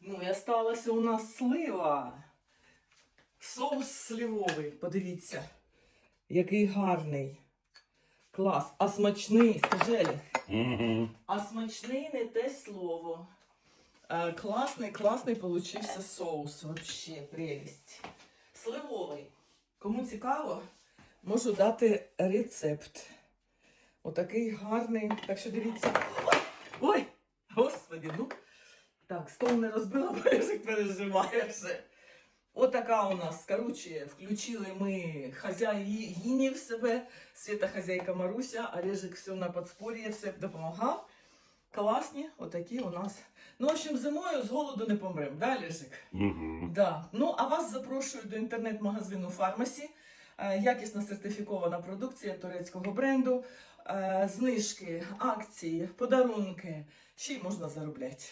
Ну і осталася у нас слива. Соус сливовий, подивіться. Який гарний. Клас. А смачний, скажи, Угу. А смачний не те слово. Е, класний, класний получився соус. Вообще прелість. Сливовий. Кому цікаво, можу дати рецепт. Отакий гарний. Так що дивіться. Ой! Ой! Господи, ну. Так, стол не розбила, бо я вже переживаю вже. Отака у нас, короче, включили ми хазяїнів себе, Свята хазяйка Маруся, Олежик все на подспор'ї, все допомагав. Класні, отакі у нас. Ну, в общем, зимою з голоду не помремо, да, Олежик? Угу. Да. Ну, а вас запрошую до інтернет-магазину Фармасі. Е, Якісна сертифікована продукція турецького бренду, е, знижки, акції, подарунки. Ще й можна заробляти.